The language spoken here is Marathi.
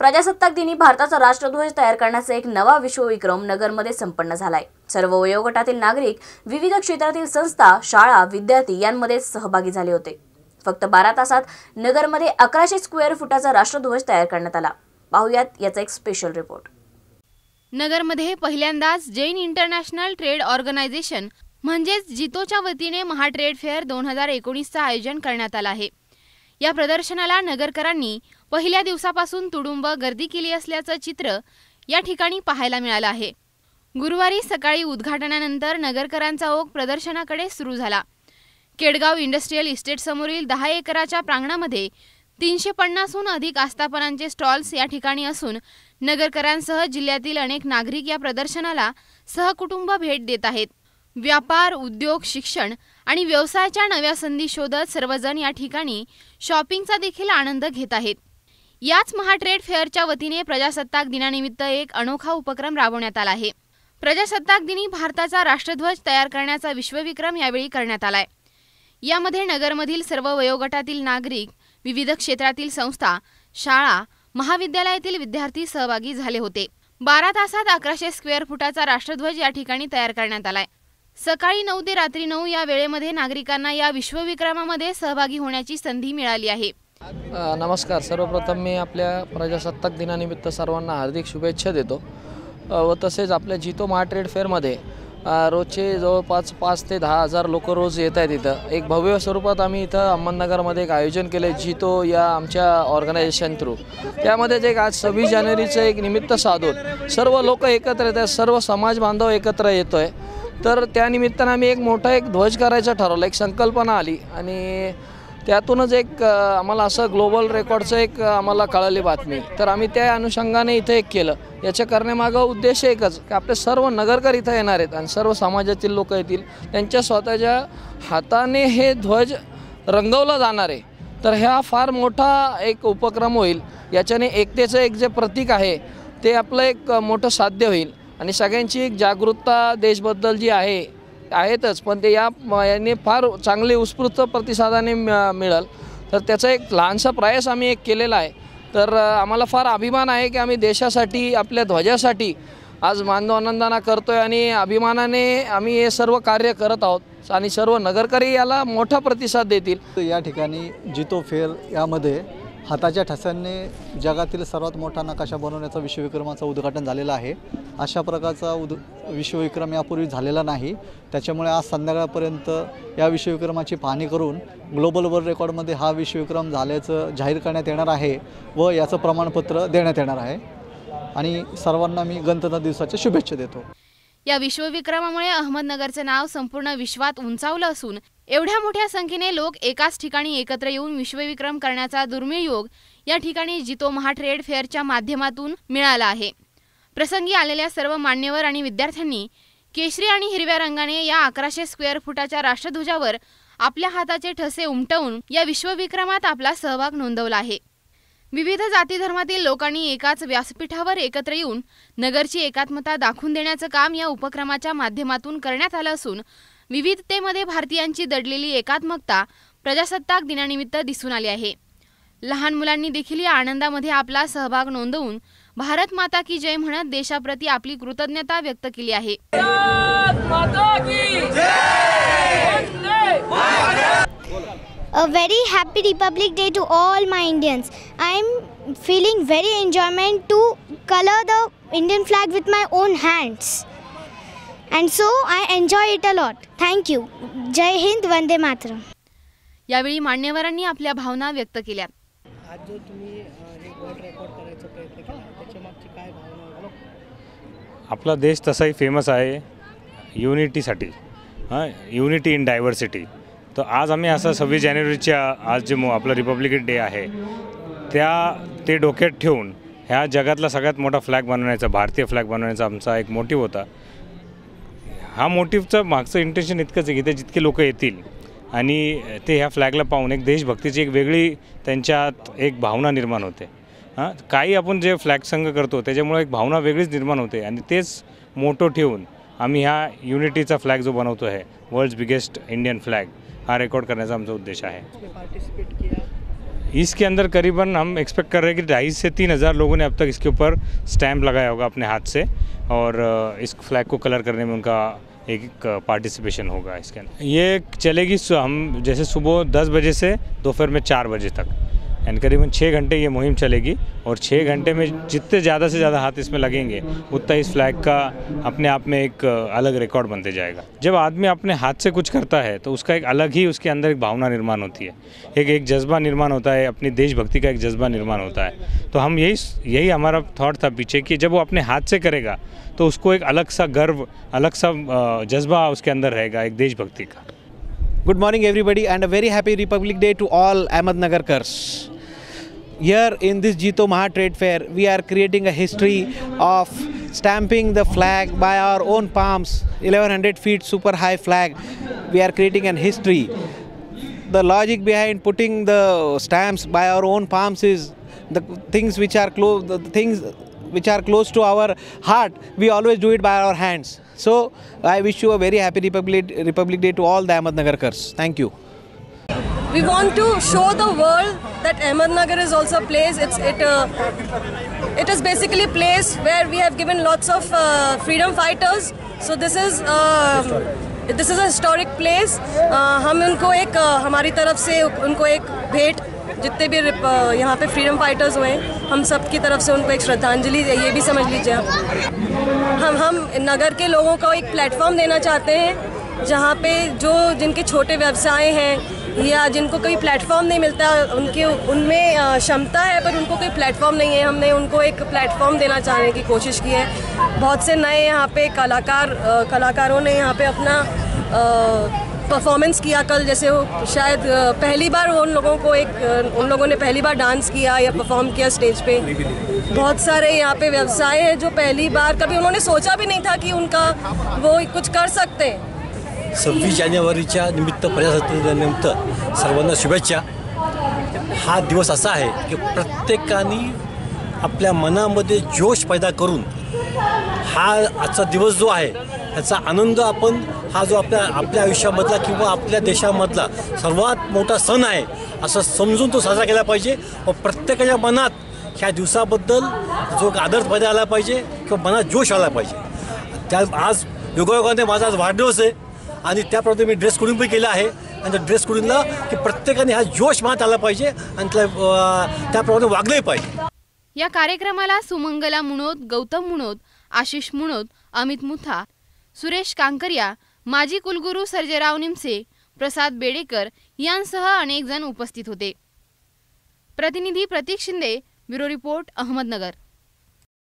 प्रजासत्ताक दिनी भारताचा राष्ट्रध्वज तयार करण्याचा एक नवा विश्वविक्रम नगरमध्ये संपन्न झालाय. सर्व वयोगटातील नागरिक विविध क्षेत्रातील संस्था शाळा विद्यार्थी यांमध्ये सहभागी झाले होते. फक्त बारा तासात नगरमध्ये अकराशे स्क्वेअर फुटाचा राष्ट्रध्वज तयार करण्यात आला. पाहुयात याचा एक स्पेशल रिपोर्ट नगरमध्ये पहिल्यांदाच जैन इंटरनॅशनल ट्रेड ऑर्गनायझेशन म्हणजेच जितोच्या वतीने महाट्रेड फेअर दोन हजार एकोणीसचं आयोजन करण्यात आलं आहे. या प्रदर्शनाला नगरकरांनी पहिल्या दिवसापासून तुडुंब गर्दी केली असल्याचं चित्र या ठिकाणी पाहायला मिळालं आहे. गुरुवारी सकाळी उद्घाटनानंतर नगरकरांचा ओघ प्रदर्शनाकडे सुरू झाला. केडगाव इंडस्ट्रीयल इस्टेट समोरील दहा एकराच्या प्रांगणामध्ये तीनशे पन्नासहून अधिक आस्थापनांचे स्टॉल्स या ठिकाणी असून नगरकरांसह जिल्ह्यातील अनेक नागरिक या प्रदर्शनाला सहकुटुंब भेट देत आहेत. व्यापार उद्योग शिक्षण आणि व्यवसायाच्या नव्या संधी शोधत सर्वजण या ठिकाणी शॉपिंगचा देखील आनंद घेत आहेत. याच महाट्रेड फेअरच्या वतीने प्रजासत्ताक दिनानिमित्त एक अनोखा उपक्रम राबवण्यात आला आहे. प्रजासत्ताक दिनी भारताचा राष्ट्रध्वज तयार करण्याचा विश्वविक्रम यावेळी करण्यात आलाय. यामध्ये नगरमधील सर्व वयोगटातील नागरिक विविध क्षेत्रातील संस्था शाळा महाविद्यालयातील विद्यार्थी सहभागी झाले होते. बारा तासात अकराशे स्क्वेअर फुटाचा राष्ट्रध्वज या ठिकाणी तयार करण्यात आलाय. सकाळी नऊ ते रात्री नऊ या वेळेमध्ये नागरिकांना या विश्वविक्रमामध्ये सहभागी होण्याची संधी मिळाली आहे. नमस्कार. सर्वप्रथम मी आपल्या प्रजासत्ताक दिनानिमित्त सर्वांना हार्दिक शुभेच्छा देतो. व तसेच आपल्या जितो मार्ट्रेड फेअरमध्ये रोजचे जवळपास पाच ते दहा हजार लोक रोज येत आहेत इथं. एक भव्य स्वरूपात आम्ही इथं अहमदनगरमध्ये एक आयोजन केलं आहे जितो या आमच्या ऑर्गनायझेशन थ्रू त्यामध्येच एक आज सव्वीस जानेवारीचं एक निमित्त साधून सर्व लोक एकत्र येत आहेत सर्व समाज बांधव एकत्र येतो आहे तर त्यानिमित्तानं आम्ही एक मोठा एक ध्वज करायचं ठरवलं एक संकल्पना आली. आणि त्यातूनच एक आम्हाला असं ग्लोबल रेकॉर्डचं एक आम्हाला कळाली बातमी. तर आम्ही त्या अनुषंगाने इथं एक केलं. याच्या करण्यामागं उद्देश एकच की आपले सर्व नगरकर इथं येणार आहेत आणि सर्व समाजातील लोक येतील. त्यांच्या स्वतःच्या हाताने हे ध्वज रंगवलं जाणार आहे. तर ह्या फार मोठा एक उपक्रम होईल. याच्याने एकतेचं एक जे प्रतीक आहे ते आपलं एक मोठं साध्य होईल. आणि सगळ्यांची एक जागरूकता देशबद्दल जी आहे आहेतच पण ते या याने फार चांगले उत्स्फूर्त प्रतिसादाने मिळ- मिळेल. तर त्याचा एक लहानसा प्रयास आम्ही एक केलेला आहे. तर आम्हाला फार अभिमान आहे की आम्ही देशासाठी आपल्या ध्वजासाठी आज मानव आनंदाना करतो आहे आणि अभिमानाने आम्ही हे सर्व कार्य करत आहोत आणि सर्व नगरकरी याला मोठा प्रतिसाद देतील. या ठिकाणी जितो फेर यामध्ये हाताच्या ठस्यांनी जगातील सर्वात मोठा नकाशा बनवण्याचा विश्वविक्रमाचं उद्घाटन झालेलं आहे. अशा प्रकारचा उद विश्वविक्रम यापूर्वी झालेला नाही. त्याच्यामुळे आज संध्याकाळपर्यंत या विश्वविक्रमाची पाहणी करून ग्लोबल वर्ल्ड रेकॉर्डमध्ये हा विश्वविक्रम झाल्याचं जाहीर करण्यात येणार आहे व याचं प्रमाणपत्र देण्यात येणार आहे. आणि सर्वांना मी गणतंत्र दिवसाच्या शुभेच्छा देतो. या विश्वविक्रमामुळे अहमदनगरचे नाव संपूर्ण विश्वात उंचावलं असून एवढ्या मोठ्या संख्येने लोक एकाच ठिकाणी एकत्र येऊन विश्वविक्रम करण्याचा दुर्मिळ योग या ठिकाणी जितो महा ट्रेड फेअरच्या माध्यमातून मिळाला आहे. प्रसंगी आलेल्या सर्व मान्यवर आणि विद्यार्थ्यांनी केशरी आणि हिरव्या रंगाने या अकराशे स्क्वेअर फुटाच्या राष्ट्रध्वजावर आपल्या हाताचे ठसे उमटवून या विश्वविक्रमात आपला सहभाग नोंदवला आहे. विविध जाती धर्मातील लोकांनी एकाच व्यासपीठावर एकत्र येऊन नगरची एकात्मता दाखवून देण्याचं काम या उपक्रमाच्या माध्यमातून करण्यात आलं असून विविधतेमध्ये भारतीयांची दडलेली एकात्मकता प्रजासत्ताक दिनानिमित्त दिसून आली आहे. लहान मुलांनी देखील या आनंदामध्ये आपला सहभाग नोंदवून भारत माता की जय म्हणत देशाप्रती आपली कृतज्ञता व्यक्त केली आहे. A very happy Republic Day to all my Indians. I am feeling very enjoyment to color the Indian flag with my own hands. And so I enjoy it a lot. Thank you. Jai Hind, Vande Mataram. यावेळी मान्यवरांनी आपल्या भावना व्यक्त केल्या आज जो तुम्ही हे वर्ल्ड रेकॉर्ड करायचा प्रयत्न केला त्याच्या मागची काय भावना आपला देश तसाही फेमस आहे युनिटीसाठी हां युनिटी इन डायव्हर्सिटी तर आज आम्ही असं सव्वीस जानेवारीच्या आज जे मो आपलं रिपब्लिक डे आहे त्या ते डोक्यात ठेवून ह्या जगातला सगळ्यात मोठा फ्लॅग बनवण्याचा भारतीय फ्लॅग बनवण्याचा आमचा एक मोटिव्ह होता. हा मोटिव्हचं मागचं इंटेन्शन इतकंच आहे की ते जितके लोक येतील आणि ते ह्या फ्लॅगला पाहून एक देशभक्तीची एक वेगळी त्यांच्यात एक भावना निर्माण होते. हां काही आपण जे फ्लॅग संघ करतो त्याच्यामुळे एक भावना वेगळीच निर्माण होते आणि तेच मोठं ठेवून आम्ही ह्या युनिटीचा फ्लॅग जो बनवतो आहे world's biggest Indian flag record record करने उद्देश हमसे उद्देश्य है। इसके अंदर करीबन हम एक्सपेक्ट कर रहे हैं कि ढाई से तीन हज़ार लोगों ने अब तक इसके ऊपर स्टैम्प लगाया होगा अपने हाथ से और इस फ्लैग को कलर करने में उनका एक पार्टिसिपेशन होगा इसके अंदर। ये चलेगी हम जैसे सुबह दस बजे से दोपहर में चार बजे तक। एंड करीबन छः घंटे ये मुहिम चलेगी और छः घंटे में जितने ज़्यादा से ज़्यादा हाथ इसमें लगेंगे उतना इस फ्लैग का अपने आप में एक अलग रिकॉर्ड बनते जाएगा। जब आदमी अपने हाथ से कुछ करता है तो उसका एक अलग ही उसके अंदर एक भावना निर्माण होती है। एक एक जज्बा निर्माण होता है अपनी देशभक्ति का एक जज्बा निर्माण होता है। तो हम यही यही हमारा थाट था पीछे कि जब वो अपने हाथ से करेगा तो उसको एक अलग सा गर्व अलग सा जज्बा उसके अंदर रहेगा एक देशभक्ति का। Good morning, everybody, and a very happy Republic Day to all Ahmednagarkars. Here in this Jito Maha Trade Fair, we are creating a history of stamping the flag by our own palms, 1100 feet super high flag. We are creating an history. The logic behind putting the stamps by our own palms is the things which are close, the things which are close to our heart. We always do it by our hands. So I wish you a very happy Republic, Republic Day to all the Ahmednagarkars. Thank you. We want to show the world that Ahmednagar is also a place. It's it uh, it is basically a place where we have given lots of uh, freedom fighters. So this is. um this is a historic place हम उनको एक uh, हमारी तरफ़ से उनको एक भेंट जितने भी uh, यहाँ पे फ्रीडम फाइटर्स हुए हैं हम सब की तरफ़ से उनको एक श्रद्धांजलि ये भी समझ लीजिए आप हम हम नगर के लोगों को एक प्लेटफॉर्म देना चाहते हैं जहाँ पे जो जिनके छोटे व्यवसाय हैं या जिनको कोई प्लेटफॉर्म नहीं मिलता, उनके, उनमें क्षमता है, पर उनको कोई प्लेटफॉर्म नहीं है। हमने उनको एक प्लेटफॉर्म देना चाहने की कोशिश की है। बहुत से नए यहाँ पे कलाकार कलाकारों ने यहाँ पे अपना परफॉर्मेंस किया कल। जैसे वो शायद पहली बार उन लोगों को एक उन लोगों ने पहली बार डांस किया या परफॉर्म किया स्टेज पे। बहुत सारे यहाँ पे व्यवसाय हैं जो पहली बार, कभी उन्होंने सोचा भी नहीं था कि उनका वो कुछ कर सकते। हैं सव्वीस जानेवारीच्या निमित्त प्रजासत्ताकनिमित्त सर्वांना शुभेच्छा. हा दिवस असा आहे की प्रत्येकाने आपल्या मनामध्ये जोश पैदा करून हा आजचा दिवस जो आहे ह्याचा आनंद आपण हा जो आपल्या आपल्या आयुष्यामधला किंवा आपल्या देशामधला सर्वात मोठा सण आहे असं समजून तो साजरा केला पाहिजे व प्रत्येकाच्या मनात ह्या दिवसाबद्दल जो आदर पैदा आला पाहिजे किंवा मनात जोश आला पाहिजे. त्या आज योगायोगाने माझा आज वाढदिवस आहे. आणि त्याप्रमाणे मी ड्रेस कोडिंग पण केलं आहे. आणि त्या ड्रेस कोडिंगला की प्रत्येकाने हा जोश मात आला पाहिजे आणि त्या त्याप्रमाणे वागलंही पाहिजे. या कार्यक्रमाला सुमंगला मुणोद गौतम मुणोद आशिष मुणोद अमित मुथा सुरेश कांकरिया माजी कुलगुरू सर्जेराव निमसे प्रसाद बेडेकर यांसह अनेक जण उपस्थित होते. प्रतिनिधी प्रतीक शिंदे ब्युरो रिपोर्ट अहमदनगर.